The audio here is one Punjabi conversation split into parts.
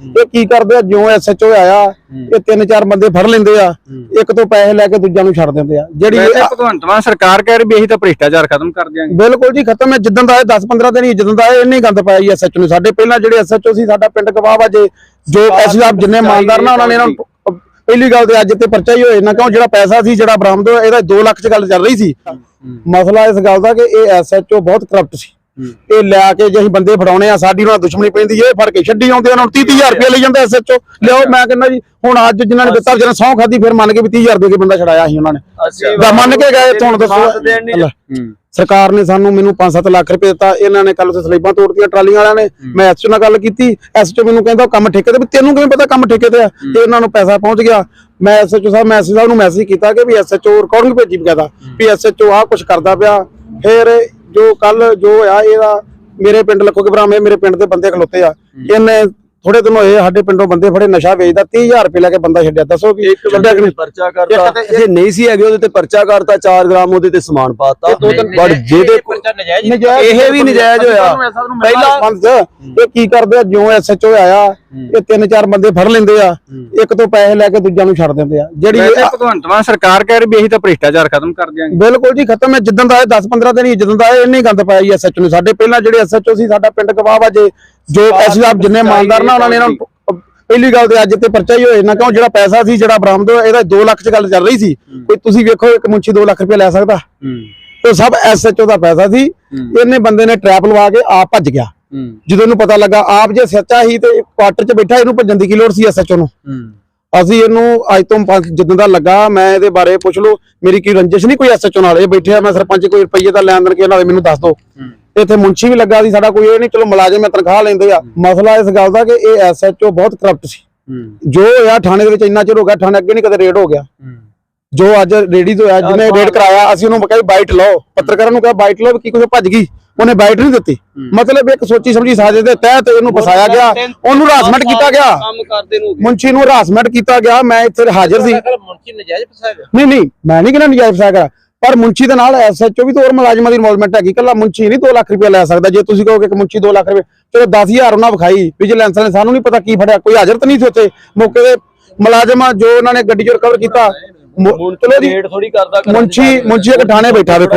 ਇਹ ਕੀ ਕਰਦੇ ਆ? ਜਿਉਂ ਐਸਐਚਓ ਆਇਆ ਇਹ ਤਿੰਨ ਚਾਰ ਬੰਦੇ ਫੜ ਲੈਂਦੇ ਆ ਇੱਕ ਤੋਂ ਪੈਸੇ ਲੈ ਕੇ ਦੂਜਿਆਂ ਨੂੰ ਛੱਡ ਦਿੰਦੇ ਆ। ਜਿਹੜੀ ਭਗਵੰਤ ਮਾਨ ਸਰਕਾਰ ਕਹਿ ਰਹੀ ਵੀ ਅਸੀਂ ਤਾਂ ਭ੍ਰਿਸ਼ਟਾਚਾਰ ਖਤਮ ਕਰ ਦਿਆਂਗੇ। ਬਿਲਕੁਲ ਜੀ ਖਤਮ ਹੈ। ਜਿੱਦਾਂ ਦਾ ਇਹ 10 15 ਦਿਨ ਹੀ ਜਿੱਦਾਂ ਦਾ ਇਹ ਇੰਨੇ ਗੰਦ ਪਾਇਆ ਜੀ ਐਸਐਚਓ ਨੇ। ਸਾਡੇ ਪਹਿਲਾਂ ਜਿਹੜੇ ਐਸਐਚਓ ਸੀ ਸਾਡਾ ਪਿੰਡ ਗਵਾਹ ਵਾ ਜੇ। ਜੋ ਅਸੀਂ ਆਪ ਜਿੰਨੇ ਇਮਾਨਦਾਰ ਨਾ ਉਹਨਾਂ ਨੇ ਇਹਨਾਂ ਨੂੰ ਪਹਿਲੀ ਗੱਲ ਤੇ ਅੱਜ ਤੇ ਪਰਚਾ ਹੀ ਹੋਏ ਨਾ ਕਿਉਂ ਜਿਹੜਾ ਪੈਸਾ ਸੀ ਜਿਹੜਾ ਬਰਾਮਦ ਹੋਇਆ ਇਹਦਾ 2 ਲੱਖ ਚ ਗੱਲ ਚੱਲ ਰਹੀ ਸੀ। ਮਸਲਾ ਇਸ ਗੱਲ ਦਾ ਕਿ ਇਹ ਐਸਐਚਓ ਬਹੁਤ ਕਰਪਟ ਸੀ। ਇਹ ਲੈ ਕੇ ਜੇ ਅਸੀਂ ਬੰਦੇ ਫੜਾਉਣੇ ਆ ਸਾਡੀ ਉਹਨਾਂ ਨਾਲ ਦੁਸ਼ਮਣੀ ਪੈਂਦੀ ਏ ਫੜ ਕੇ ਛੱਡੀ ਆਉਂਦੇ ਉਹਨਾਂ ਨੂੰ 30 30000 ਰੁਪਏ ਲਈ ਜਾਂਦੇ ਐਸਐਚਓ ਲਿਓ ਮੈਂ ਕਹਿੰਦਾ ਜੀ ਹੁਣ ਅੱਜ ਜਿਨ੍ਹਾਂ ਨੇ ਦਿੱਤਾ ਜਿਹਨਾਂ ਸੌਂ ਖਾਦੀ ਫਿਰ ਮੰਨ ਕੇ ਵੀ 30000 ਦੇ ਕੇ ਬੰਦਾ ਛੜਾਇਆ ਸੀ ਉਹਨਾਂ ਨੇ। ਜਾਂ ਮੰਨ ਕੇ ਗਏ ਹੁਣ ਦੱਸੋ। ਸਰਕਾਰ ਨੇ ਸਾਨੂੰ ਮੈਨੂੰ 5-7 ਲੱਖ ਰੁਪਏ ਦਿੱਤਾ ਇਹਨਾਂ ਨੇ ਕੱਲ ਉੱਥੇ ਸਲੇਬਾਂ ਤੋੜਤੀਆਂ ਟਰਾਲੀਆਂ ਵਾਲਿਆਂ ਨੇ। ਮੈਂ ਐਸਓ ਨਾਲ ਗੱਲ ਕੀਤੀ ਐਸਓ ਮੈਨੂੰ ਕਹਿੰਦਾ ਕੰਮ ਠੇਕੇ ਤੇ ਵੀ ਤੈਨੂੰ ਕਿਵੇਂ ਪਤਾ ਕੰਮ ਠੇਕੇ ਤੇ ਆ? ਤੇ ਇਹਨਾਂ ਨੂੰ ਪੈਸਾ ਪਹੁੰਚ ਗਿਆ। ਮੈਂ ਐਸਓ ਸਾਹਿਬ ਮੈਂ ਐਸਓ ਸਾਹਿਬ ਨੂੰ ਮੈਸੇਜ ਕੀਤਾ ਕਿ ਵੀ ਐਸਐਚਓ ਰਿਕਾਰਡਿੰਗ ਭੇਜੀ ਬਕਾਇਦਾ? ਵੀ ਐਸਐਚਓ ਆਹ ਕੁਝ ਕਰਦਾ ਪਿਆ ਫਿਰ ਜੋ ਕੱਲ ਜੋ ਆ ਇਹਦਾ ਮੇਰੇ ਪਿੰਡ ਲੱਖੋ ਕੇ ਭਰਾਵੇਂ ਮੇਰੇ ਪਿੰਡ ਦੇ ਬੰਦੇ ਖਲੋਤੇ ਆ। ਇਹਨੇ ਥੋੜੇ ਦਿਨ ਹੋਏ ਸਾਡੇ ਪਿੰਡੋਂ ਬੰਦੇ ਫੜੇ ਨਸ਼ਾ ਵੇਚਦਾ 30000 ਰੁਪਏ ਲੈ ਕੇ ਬੰਦਾ ਛੱਡਿਆ ਦੱਸੋ ਕਿ? ਛੱਡਿਆ ਕਿ ਪਰਚਾ ਕਰਤਾ। ਜੇ ਨਹੀਂ ਸੀ ਹੈਗੇ ਉਹਦੇ ਤੇ ਪਰਚਾ ਕਰਤਾ 4 ਗ੍ਰਾਮ ਉਹਦੇ ਤੇ ਸਮਾਨ ਪਾਤਾ। ਬੜ ਜਿਹਦੇ ਇਹ ਵੀ ਨਜਾਇਜ਼ ਹੋਇਆ। ਪਹਿਲਾਂ ਇਹ ਕੀ ਕਰਦੇ ਆ ਜਿਉਂ ਐਸਐਚਓ ਆਇਆ ਇਹ ਤਿੰਨ ਚਾਰ ਬੰਦੇ ਫੜ ਲੈਂਦੇ ਆ ਇੱਕ ਤੋਂ ਪੈਸੇ ਲੈ ਕੇ ਦੂਜਿਆਂ ਨੂੰ ਛੱਡ ਦਿੰਦੇ ਆ। ਜਿਹੜੀ ਭਗਵੰਤ ਮਾਨ ਸਰਕਾਰ ਕਹਿ ਰਹੀ ਵੀ ਅਸੀਂ ਤਾਂ ਭ੍ਰਿਸ਼ਟਾਚਾਰ ਖਤਮ ਕਰ ਦਿਆਂਗੇ। ਬਿਲਕੁਲ ਜੀ ਖਤਮ ਹੈ। ਜਿੱਦਾਂ ਦਾ ਇਹ 10 15 ਦਿਨ ਹੀ ਜਿੱਦਾਂ ਦਾ ਇਹ ਇੰਨੇ ਹੀ ਗੰਦ ਪਾਇਆ ਜੀ ਐਸਐਚਓ ਨੇ। ਸਾਡੇ ਪਹਿਲਾਂ ਜਿਹੜੇ ਐਸਐਚਓ ਸੀ ਸਾਡਾ ਪਿੰਡ ਗਵਾਹ ਵਾ ਜੇ। ਜੋ ਅਸੀਂ ਆਪ ਜਿੰਨੇ ਇਮਾਨਦਾਰ ਨਾ ਉਹਨਾਂ ਨੇ ਇਹਨਾਂ ਨੂੰ ਪਹਿਲੀ ਗੱਲ ਤੇ ਅੱਜ ਤੇ ਪਰਚਾ ਹੀ ਹੋਏ ਨਾ ਕਿਉਂ ਜਿਹੜਾ ਪੈਸਾ ਸੀ ਜਿਹੜਾ ਬਰਾਮਦ ਹੋਇਆ ਇਹਦਾ 2 ਲੱਖ ਚ ਗੱਲ ਚੱਲ ਰਹੀ ਸੀ। ਕੋਈ ਤੁਸੀਂ ਵੇਖੋ ਇੱਕ ਮੁੰਚੀ 2 ਲੱਖ ਰੁਪਏ ਲੈ ਸਕਦਾ। ਉਹ ਸਭ ਐਸਐਚਓ ਦਾ ਪੈਸਾ ਸੀ। ਇਹਨੇ ਬੰਦੇ ਨੇ ਟਰੈਪ ਲਵਾ ਕੇ ਆਪ ਭੱਜ ਗਿਆ। ਜਦੋਂ ਇਹਨੂੰ ਪਤਾ ਲੱਗਾ ਆਪ ਜੇ ਸੱਚਾ ਹੀ ਤੇ ਕੁਆਟਰ 'ਚ ਬੈਠਾ ਇਹਨੂੰ ਭੱਜਣ ਦੀ ਕੀ ਲੋੜ ਸੀ ਐਸਐਚਓ ਨੂੰ? ਅਸੀਂ ਇਹਨੂੰ ਅੱਜ ਤੋਂ ਜਿੱਦਾਂ ਦਾ ਲੱਗਾ ਮੈਂ ਇਹਦੇ ਬਾਰੇ ਪੁੱਛ ਲਓ ਮੇਰੀ ਕੀ ਰੰਜਿਸ਼ ਨਹੀਂ ਕੋਈ ਐਸਐਚਓ ਨਾਲ? ਇਹ ਬੈਠਿਆ ਮੈਂ ਸਰਪੰਚ ਕੋਈ ਰੁਪਈਏ ਦਾ ਲੈਣ ਦੇਣ ਕੇ ਨਾਲੇ ਮੈਨੂੰ ਦੱਸ ਦਿਓ। ਇੱਥੇ ਮੁੰਸ਼ੀ ਵੀ ਲੱਗਾ ਸੀ ਸਾਡਾ ਕੋਈ ਇਹ ਨਹੀਂ ਚਲੋ ਮੁਲਾਜ਼ਮ ਹੈ ਤਨਖਾਹ ਲੈਂਦੇ ਆ। ਮਸਲਾ ਇਸ ਗੱਲ ਦਾ ਕਿ ਇਹ ਐਸਐਚਓ ਬਹੁਤ ਕਰਪਟ ਸੀ। ਜੋ ਹੋਇਆ ਥਾਣੇ ਦੇ ਵਿੱਚ ਇੰਨਾ ਚਿਰ ਹੋ ਗਿਆ ਥਾਣੇ ਅੱਗੇ ਨਹੀਂ ਕਦੇ ਰੇਡ ਹੋ ਗਿਆ। ਜੋ ਅੱਜ ਰੇਡੀ ਤੋਂ ਹੋਇਆ ਜਿਹਨੇ ਰੇਡ ਕਰਾਇਆ ਅਸੀਂ ਉਹਨੂੰ ਕਹੀ ਬਾਈਟ ਲਓ। ਪੱਤਰਕਾਰਾਂ ਨੂੰ ਕਿਹਾ ਬਾਈਟ ਲਓ ਕੀ ਕੁਝ ਭੱਜ ਗਈ। ਉਹਨੇ ਬਾਈਟ ਨਹੀਂ ਦਿੱਤੀ। ਮਤਲਬ ਇੱਕ ਸੋਚੀ ਸਮਝੀ ਸਾਜ਼ਿਸ਼ ਦੇ ਤਹਿਤ ਇਹਨੂੰ ਫਸਾਇਆ ਗਿਆ। ਉਹਨੂੰ ਹਰਾਸਮੈਂਟ ਕੀਤਾ ਗਿਆ। ਮੁੰਸ਼ੀ ਨੂੰ ਹਰਾਸਮੈਂਟ ਕੀਤਾ ਗਿਆ। ਮੈਂ ਇੱਥੇ ਹਾਜ਼ਰ ਸੀ। ਨਜਾਇਜ਼ ਨਹੀਂ ਨਹੀਂ ਮੈਂ ਨਹੀਂ ਕਹਿੰਦਾ ਨਜਾਇਜ਼ ਫਸਾਇਆ ਪਰ ਮੁੰਸ਼ੀ ਦੇ ਨਾਲ ਐਸਐਚਓ ਵੀ ਤੇ ਹੋਰ ਮੁਲਾਜ਼ਮਾਂ ਦੀ ਇਨਵੋਲਵਮੈਂਟ ਹੈਗੀ। ਕੱਲਾ ਮੁੰਸ਼ੀ ਨਹੀਂ 2 ਲੱਖ ਰੁਪਏ ਲੈ ਸਕਦਾ। ਜੇ ਤੁਸੀਂ ਕਹੋਗੇ ਕਿ ਮੁੰਸ਼ੀ 2 ਲੱਖ ਰੁਪਏ ਚਲੋ 10000 ਉਹਨਾਂ ਵਿਖਾਈ। ਵਿਜੀਲੈਂਸ ਨੇ ਸਾਨੂੰ ਨਹੀਂ ਪਤਾ ਕੀ ਫੜਿਆ। ਕੋਈ ਹਾਜ਼ਰ ਤਾਂ ਨਹੀਂ ਸੀ ਉੱਥੇ। ਮੌਕੇ ਦੇ ਮੁਲਾਜ਼ਮਾਂ ਜੋ ਉਹਨਾਂ ਨੇ ਗੱਡੀ 'ਚ ਰਿਕਵਰ ਕੀਤਾ। ਚਲੋ ਜੀ ਰੇਡ ਥੋੜੀ ਕਰਦਾ ਇੱਕ ਥਾਣੇ ਬੈਠਾ ਵੇਖੋ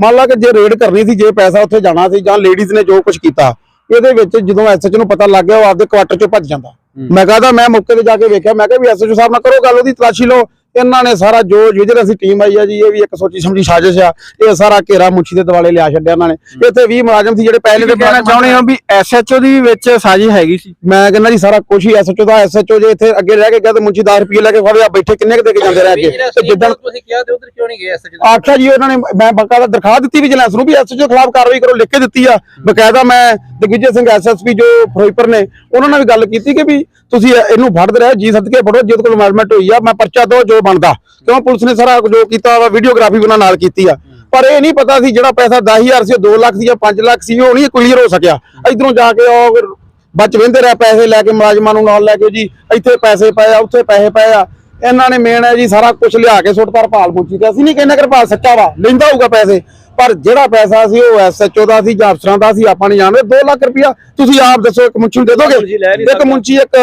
ਮੰਨ ਲਾ ਕਿ ਜੇ ਰੇਡ ਕਰਨੀ ਸੀ ਜੇ ਪੈਸਾ ਉੱਥੇ ਜਾਣਾ ਸੀ ਜਾਂ ਲੇਡੀਜ਼ ਨੇ ਜੋ ਕੁਝ ਕੀਤਾ ਇਹਦੇ ਵਿੱਚ ਜਦੋਂ ਐਸਐਚ ਨੂੰ ਪਤਾ ਲੱਗ ਗਿਆ ਉਹ ਆਪਦੇ ਕੁਆਟਰ ਚੋਂ ਭੱਜ ਜਾਂਦਾ। ਮੈਂ ਕਹਦਾ ਮੈਂ ਮੌਕੇ ਤੇ ਜਾ ਕੇ ਵੇਖਿਆ ਮੈਂ ਕਿਹਾ ਵੀ ਐਸਐਚ ਸਾਹਿਬ ਨਾਲ ਕਰੋ ਗੱਲ ਉਹਦੀ ਤਲਾਸ਼ੀ ਲਓ। ਇਹਨਾਂ ਨੇ ਸਾਰਾ ਜੋ ਵਿਜੀਲੈਂਸ ਦੀ ਟੀਮ ਆਈ ਆ ਜੀ ਇਹ ਵੀ ਇੱਕ ਸੋਚੀ ਸਮਝੀ ਸਾਜ਼ਿਸ਼ ਆ। ਇਹ ਸਾਰਾ ਘੇਰਾ ਮੁੰਸ਼ੀ ਦੇ ਦਿਵਾਲੇ ਲਿਆ ਛੱਡਿਆ ਇਹਨਾਂ ਨੇ। ਇੱਥੇ 20 ਮੁਲਾਜ਼ਮ ਸੀ ਜਿਹੜੇ ਪਹਿਲੇ ਦੇ ਕਹਿਣਾ ਚਾਹੁੰਦੇ ਹੋ ਵੀ ਐਸਐਚਓ ਦੀ ਵੀ ਵਿੱਚ ਸਾਜ਼ਿਸ਼ ਹੈਗੀ ਸੀ? ਮੈਂ ਕਹਿੰਦਾ ਜੀ ਸਾਰਾ ਕੁਝ ਹੀ ਐਸਐਚਓ ਦਾ ਐਸਐਚਓ ਜੇ ਇੱਥੇ ਅੱਗੇ ਰਹਿ ਕੇ ਗਿਆ ਤੇ ਮੁੰਸ਼ੀ 10 ਰੁਪਏ ਲੈ ਕੇ ਖੜੇ ਆ ਬੈਠੇ ਕਿੰਨੇ ਕੁ ਦੇ ਕੇ ਜਾਂਦੇ ਰਹਿ ਅੱਗੇ? ਤੇ ਜਿੱਦਣ ਤੁਸੀਂ ਕਿਹਾ ਤੇ ਉਧਰ ਕਿਉਂ ਨਹੀਂ ਗਏ ਐਸਐਚ ਆਖਿਆ ਜੀ ਉਹਨਾਂ ਨੇ ਮੈਂ ਬਕਾਇਦਾ ਦਰਖਾਸਤ ਦਿੱਤੀ ਵਿਜੀਲੈਂਸ ਨੂੰ ਵੀ ਐਸਐਚਓ ਖਿਲਾਫ ਕਾਰਵਾਈ ਕਰੋ ਲਿਖ ਕੇ ਦਿੱਤੀ ਆ। ਬਕਾਇਦਾ ਮੈਂ ਦਿਗਵਿਜੇ ਸਿੰਘ ਐਸਐਸਪੀ ਜੋ ਫਿਰੋਜ਼ਪੁਰ ਨੇ, ਉਹਨਾਂ ਨਾਲ ਵੀ ਗੱਲ ਕੀਤੀ ਕਿ ਵੀ ਤੁਸੀਂ ਇਹਨੂੰ ਫੜਦੇ ਰਹੇ, ਜੀ ਸਦਕੇ ਫੜੋ ਜਿਹਦੇ ਕੋਲ ਮੈਨੇਜਮੈਂਟ ਹੋਈ ਆ, ਮੈਂ ਪਰਚਾ ਦੋ ਜੋ ਬਣਦਾ। ਕਿਉਂ? ਪੁਲਿਸ ਨੇ ਸਾਰਾ ਜੋ ਕੀਤਾ ਵਾ ਵੀਡੀਓਗ੍ਰਾਫੀ ਉਹਨਾਂ ਨਾਲ ਕੀਤੀ ਆ। ਪਰ ਇਹ ਨਹੀਂ ਪਤਾ ਸੀ ਜਿਹੜਾ ਪੈਸਾ 10000 ਸੀ, ਉਹ 2 ਲੱਖ ਸੀ ਜਾਂ 5 ਲੱਖ ਸੀ, ਉਹ ਨਹੀਂ ਕਲੀਅਰ ਹੋ ਸਕਿਆ। ਇਧਰੋਂ ਜਾ ਕੇ ਉਹ ਫਿਰ ਬਚ ਵਹਿੰਦੇ ਰਿਹਾ, ਪੈਸੇ ਲੈ ਕੇ ਮੁਲਾਜ਼ਮਾਂ ਨੂੰ ਨਾਲ ਲੈ ਕੇ ਜੀ, ਇੱਥੇ ਪੈਸੇ ਪਏ ਆ, ਉੱਥੇ ਪੈਸੇ ਪਏ ਆ। ਇਹਨਾਂ ਨੇ ਮੇਨ ਹੈ ਜੀ, ਸਾਰਾ ਕੁਝ ਲਿਆ ਕੇ ਸੁੱਟਤਾ ਹਰਪਾਲ ਪੁੱਛੀ ਤੇ ਅਸੀਂ ਨਹੀਂ ਕਹਿੰਦੇ ਕਿਰਪਾਲ ਸੱਚਾ ਵਾ, ਲੈਂਦਾ ਹੋਊਗਾ ਪੈਸੇ। ਪਰ ਜਿਹੜਾ ਪੈਸਾ ਸੀ ਉਹ ਐਸਐਚਓ ਦਾ ਸੀ ਜਾਂ ਅਫਸਰਾਂ ਦਾ ਸੀ ਆਪਾਂ ਨਹੀਂ ਜਾਣਦੇ 2 ਲੱਖ ਰੁਪਇਆ। ਤੁਸੀਂ ਆਪ ਦੱਸੋ ਇੱਕ ਮੁੰਚੀ ਨੂੰ ਦੇ ਦੋਗੇ? ਇੱਕ ਮੁੰਚੀ ਇੱਕ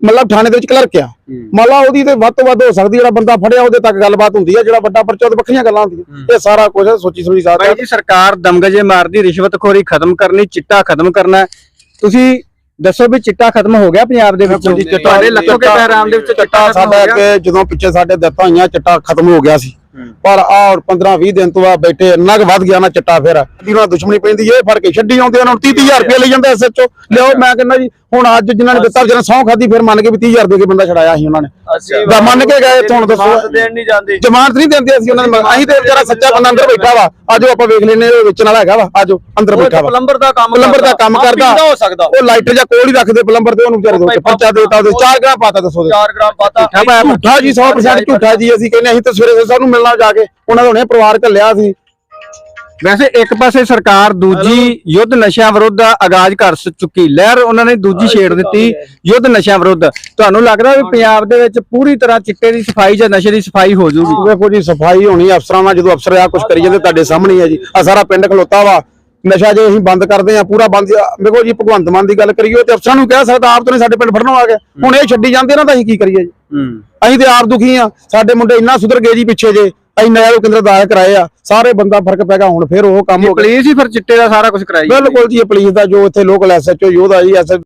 ਮਤਲਬ ਥਾਣੇ ਦੇ ਵਿੱਚ ਕਲਰਕ ਆ। ਮੰਨ ਲਾ ਉਹਦੀ ਤੇ ਵੱਧ ਤੋਂ ਵੱਧ ਹੋ ਸਕਦੀ ਜਿਹੜਾ ਬੰਦਾ ਫੜਿਆ ਉਹਦੇ ਤੱਕ ਗੱਲਬਾਤ ਹੁੰਦੀ ਹੈ ਜਿਹੜਾ ਵੱਡਾ ਪਰਚਾ ਉਹਦੇ ਵੱਖਰੀਆਂ ਗੱਲਾਂ ਹੁੰਦੀਆਂ। ਇਹ ਸਾਰਾ ਕੁਝ ਸੋਚੀ ਸਮਝੀ ਸਾਰਾ ਭਾਈ ਜੀ ਸਰਕਾਰ ਦਮਗਜੇ ਮਾਰਦੀ ਰਿਸ਼ਵਤਖੋਰੀ ਖਤਮ ਕਰਨੀ ਚਿੱਟਾ ਖਤਮ ਕਰਨਾ। ਹੈ। ਤੁਸੀਂ ਦੱਸੋ ਵੀ ਚਿੱਟਾ ਖਤਮ ਹੋ ਗਿਆ ਪੰਜਾਬ ਦੇ ਵਿੱਚ? ਤੁਹਾਡੇ ਲੱਖੋ ਕੇ ਪਹਿਰਾਮ ਦੇ ਵਿੱਚ ਚਿੱਟਾ ਸਾਡਾ ਹੋ ਗਿਆ? ਅੱਗੇ ਜਦੋਂ ਪਿੱਛੇ ਸਾਡੇ ਦਿੱਤਾਂ ਹੋਈਆਂ ਚਿੱਟਾ ਖਤਮ ਹੋ ਗਿਆ ਸੀ। ਪਰ ਆ 15 20 ਦਿਨ ਤੋਂ ਬਾਅਦ ਬੈਠੇ, ਇੰਨਾ ਕੁ ਵੱਧ ਗਿਆ ਨਾ ਚਿੱਟਾ ਫਿਰ। ਜਿਹਨਾਂ ਦੁਸ਼ਮਣੀ ਪੈਂਦੀ ਇਹ ਫੜ ਕੇ ਛੱਡੀ ਆਉਂਦੇ ਉਹਨਾਂ ਨੂੰ 30 30000 ਰੁਪਏ ਲਈ ਜਾਂਦਾ ਐਸਐਚਓ ਲਿਓ ਮੈਂ ਕਹਿੰਦਾ ਜੀ, ਹੁਣ ਅੱਜ ਜਿਨ੍ਹਾਂ ਨੇ ਦਿੱਤਾ ਜਿਹਨਾਂ ਸੌਂ ਖਾਦੀ ਫਿਰ ਮੰਨ ਕੇ ਵੀ 30000 ਦੇ ਕੇ ਬੰਦਾ ਛੜਾਇਆ ਸੀ ਉਹਨਾਂ ਨੇ। ਜਾਂ ਮੰਨ ਕੇ ਗਏ ਹੁਣ ਦੱਸੋ। ਦੇਣ ਨਹੀਂ ਜਾਂਦੇ। ਜ਼ਮਾਨਤ ਨਹੀਂ ਦਿੰਦੇ ਅਸੀਂ ਉਹਨਾਂ ਨੂੰ। ਅਸੀਂ ਤੇ ਵਿਚਾਰਾ ਸੱਚਾ ਬੰਦਾ ਅੰਦਰ ਬੈਠਾ ਵਾ। ਆਜੋ ਆਪਾਂ ਵੇਖ ਲੈਨੇ ਉਹ ਵੇਚਣ ਵਾਲਾ ਹੈਗਾ ਵਾ। ਆਜੋ ਅੰਦਰ ਬੈਠਾ ਵਾ। ਪਲੰਬਰ ਦਾ ਕੰਮ ਪਲੰਬਰ ਦਾ ਕੰਮ ਕਰਦਾ। ਪੀਂਦਾ ਹੋ ਸਕਦਾ। ਉਹ ਲਾਈਟਰ ਜਾਂ ਕੋਲ ਹੀ ਰੱਖਦੇ ਪਲੰਬਰ ਤੇ ਉਹਨੂੰ ਵਿਚਾਰੇ ਦੋ ਪਰਚਾ ਦੇਤਾ ਉਹਦੇ। 4 ਗ੍ਰਾਮ ਪਾਤਾ ਦੱਸੋ ਦੇ 4 ਗ੍ਰਾਮ ਪਾਤਾ। ਝੂਠਾ ਜੀ 100% ਝੂਠਾ ਜੀ ਅਸੀਂ ਕਹਿੰਦੇ ਅਸੀਂ ਤਾਂ ਸਵੇਰੇ ਸਾਨੂੰ ਮਿਲਣਾ ਜਾ ਕੇ। ਉਹਨਾਂ ਦੇ ਹੁਣੇ ਪਰਿਵਾਰ ਘੱਲਿਆ ਸੀ। ਵੈਸੇ ਇੱਕ ਪਾਸੇ ਸਰਕਾਰ ਦੂਜੀ ਯੁੱਧ ਨਸ਼ਿਆਂ ਵਿਰੁੱਧ ਆਗਾਜ਼ ਕਰ ਚੁੱਕੀ। ਲਹਿਰ ਉਹਨਾਂ ਨੇ ਦੂਜੀ ਛੇੜ ਦਿੱਤੀ ਯੁੱਧ ਨਸ਼ਿਆਂ ਵਿਰੁੱਧ। ਤੁਹਾਨੂੰ ਲੱਗਦਾ ਵੀ ਪੰਜਾਬ ਦੇ ਵਿੱਚ ਪੂਰੀ ਤਰ੍ਹਾਂ ਚਿੱਟੇ ਦੀ ਸਫ਼ਾਈ ਜਾਂ ਨਸ਼ੇ ਦੀ ਸਫ਼ਾਈ ਹੋ ਜਾਊਗੀ ਵੇਖੋ ਜੀ ਸਫ਼ਾਈ ਹੋਣੀ ਅਫਸਰਾਂ ਨਾਲ ਜਦੋਂ ਅਫਸਰ ਆ ਕੁਝ ਕਰੀ ਜਾਂਦੇ ਤੁਹਾਡੇ ਸਾਹਮਣੇ ਆ ਜੀ। ਆ ਸਾਰਾ ਪਿੰਡ ਖਲੋਤਾ ਵਾ। ਨਸ਼ਾ ਜੇ ਅਸੀਂ ਬੰਦ ਕਰਦੇ ਆ ਪੂਰਾ ਬੰਦ ਵੇਖੋ ਜੀ ਭਗਵੰਤ ਮਾਨ ਦੀ ਗੱਲ ਕਰੀਏ ਤੇ ਅਫਸਰਾਂ ਨੂੰ ਕਹਿ ਸਕਦਾ ਆਪ ਤੋਂ ਸਾਡੇ ਪਿੰਡ ਫੜਨੋਂ ਆ ਗਏ ਹੁਣ ਇਹ ਛੱਡੀ ਜਾਂਦੇ ਨਾ ਤਾਂ ਅਸੀਂ ਕੀ ਕਰੀਏ ਜੀ? ਅਸੀਂ ਤੇ ਆਪ ਦੁਖੀ ਆ ਸਾਡੇ ਮੁੰਡੇ ਇੰਨਾ ਸੁਧਰ ਗਏ ਜੀ ਪਿੱਛੇ ਜੇ। ਅਸੀਂ ਨਹਿਰੂ ਕੇਂਦਰ ਦਾਖਲ ਕਰਾਏ ਆ ਸਾਰੇ ਬੰਦਾ ਫ਼ਰਕ ਪੈ ਗਿਆ ਹੁਣ ਫਿਰ ਉਹ ਕੰਮ ਹੋ ਗਿਆ। ਪੁਲਿਸ ਹੀ ਫਿਰ ਚਿੱਟੇ ਦਾ ਸਾਰਾ ਕੁਝ ਕਰਾਈ ਬਿਲਕੁਲ ਜੀ ਇਹ ਪੁਲਿਸ ਦਾ ਜੋ ਇੱਥੇ ਲੋਕਲ ਐਸਐਚਓ ਯੋਧਾ ਜੀ ਐਸ